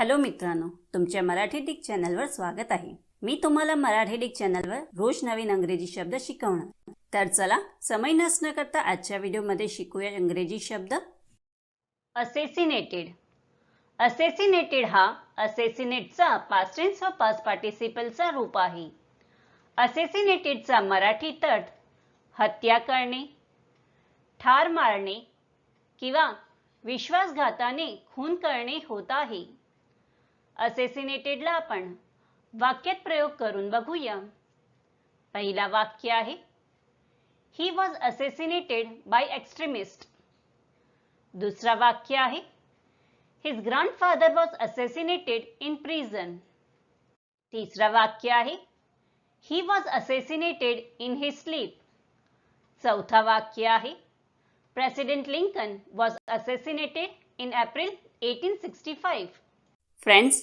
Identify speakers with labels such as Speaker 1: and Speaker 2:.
Speaker 1: Hello मित्रांनो तुमच्या Marathi Dick चॅनलवर स्वागत आहे. मी तुम्हाला मराठी डिक चॅनलवर रोज नवीन अंग्रेजी शब्द शिकवणार. तर चला समय नसणं करता आजच्या व्हिडिओमध्ये शिकूया इंग्रजी शब्द. असेसिनेटेड असेसिनेटेड हा असेसिनेटचा पास्टेन्स व पास पार्टिसिपलचा रूप आहे. असेसिनेटेडचा मराठी तट हत्या करणे ठार मारणे किंवा विश्वासघाताने खून करणे होत आहे. असेसिनेटेडला आपण. वाक्यात प्रयोग करून बघूया. पहिला वाक्य आहे he was assassinated by extremist दुसरा वाक्य आहे his grandfather was assassinated in prison तिसरा वाक्य आहे he was assassinated in his sleep चौथा वाक्य आहे president Lincoln was assassinated in April eighteen sixty five friends